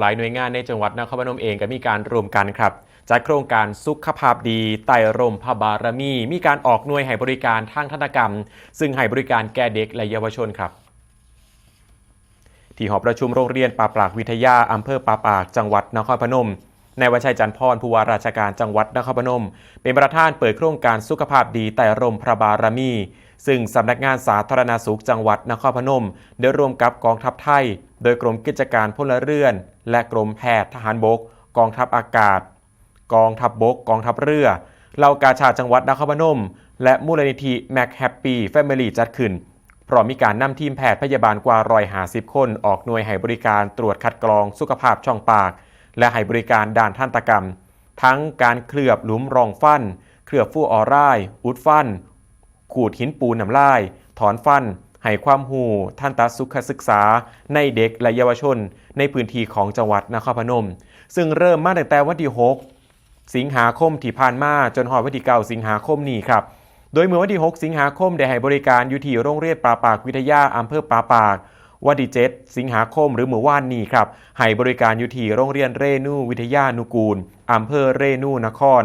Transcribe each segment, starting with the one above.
หลายหน่วยงานในจังหวัดนครพนมเองก็มีการรวมกันครับจัดโครงการสุขภาพดีไต่ร่มพระบารมี มีการออกหน่วยให้บริการทางธนกรรม ซึ่งให้บริการแก่เด็กและเยาวชนครับ ที่หอประชุมโรงเรียนป่าปากวิทยาอำเภอป่าปากจังหวัดนครพนมนายวัชัยจันทร์พรผู้ว่าราชการจังหวัดนครพนม เป็นประธานเปิดโครงการสุขภาพดีไต่ร่มพระบารมี ซึ่งสำนักงานสาธารณสุขจังหวัดนครพนม ได้ร่วมกับกองทัพไทย โดยกรมกิจการพลเรือน และกรมแพทย์ทหารบก กองทัพอากาศ กองทัพบก กองทัพเรือเหล่ากาชาจังหวัดนครพนม และมูลนิธิแม็กแฮปปี้แฟมิลี่จัดขึ้นพร้อมมีการนำทีมแพทย์พยาบาลกว่าร้อยหาสิบคน ออกหน่วยให้บริการตรวจคัดกรองสุขภาพช่องปาก และให้บริการด้านทันตกรรม ทั้งการเคลือบหลุมรองฟัน เคลือบฟูออร่ายอุดฟัน ขูดหินปูนน้ำลาย ถอนฟัน ให้ความหูทันตสุขศึกษา ในเด็กและเยาวชน ในพื้นที่ของจังหวัดนครพนม ซึ่งเริ่มมาตั้งแต่วันที่ 6 สิงหาคมที่ผ่านมาจนหอดวันที่9สิงหาคมนี้ครับ โดยเมื่อวันที่ 6 สิงหาคมได้ให้บริการอยู่ที่โรงเรียนปราปากวิทยาอำเภอปราปากวันที่ 7 สิงหาคมหรือเมื่อวานนี้ครับให้บริการอยู่ที่โรงเรียนเรนูวิทยานุกูลอำเภอเรนูนคร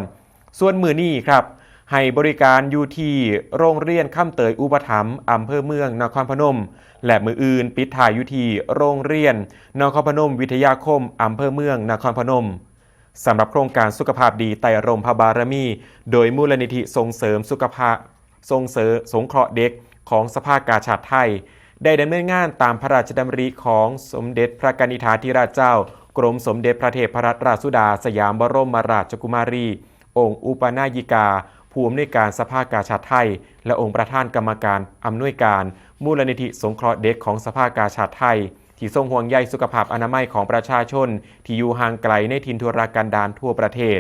ส่วนมือนี้ครับ ให้บริการอยู่ที่โรงเรียนข้ามเตยอุปถัมภ์อำเภอเมืองนครพนม และมืออื่นปิดถ่ายอยู่ที่โรงเรียนนครพนม วิทยาคมอำเภอเมืองนครพนมสำหรับโครงการสุขภาพดีไต่รมพระบารมี โดยมูลนิธิส่งเสริมสุขภาพส่งเสริมสงเคราะห์เด็กของสภากาชาติไทย ได้ดำเนินงานตามพระราชดำริของสมเด็จพระกนิษฐาธิราชเจ้า กรมสมเด็จพระเทพรัตนราชสุดา สยามบรมราชกุมารี องค์อุปนายิกา ผู้อำนวยการสภากาชาติไทย และองค์ประธานกรรมการอำนวยการ มูลนิธิสงเคราะห์เด็กของสภากาชาติไทย ที่ทรงห่วงใยสุขภาพอนามัยของประชาชน ที่อยู่ห่างไกลในถิ่นทุรกันดารทั่วประเทศ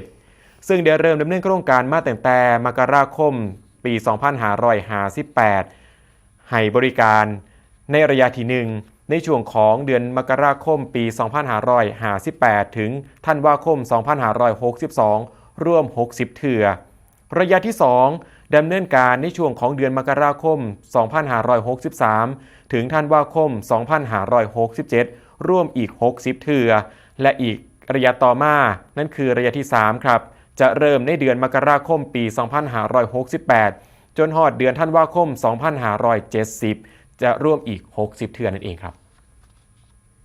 ซึ่งได้เริ่มดำเนินโครงการมาตั้งแต่มกราคม ปี 2558 ให้บริการในระยะที่หนึ่งในช่วงของเดือนมกราคมปี 2558 ถึงธันวาคม 2562 ร่วม 60 เถื่อ ระยะที่ 2ดำเนินการในช่วงของเดือนมกราคม 2563 ถึงธันวาคม 2567 ร่วมอีก 60 เถื่อและอีกระยะต่อมา นั่นคือระยะที่ 3 ครับ จะเริ่มในเดือนมกราคมปี 2568 จนหอดเดือนธันวาคม 2570 จะร่วมอีก 60 เถื่อนั่นเองครับ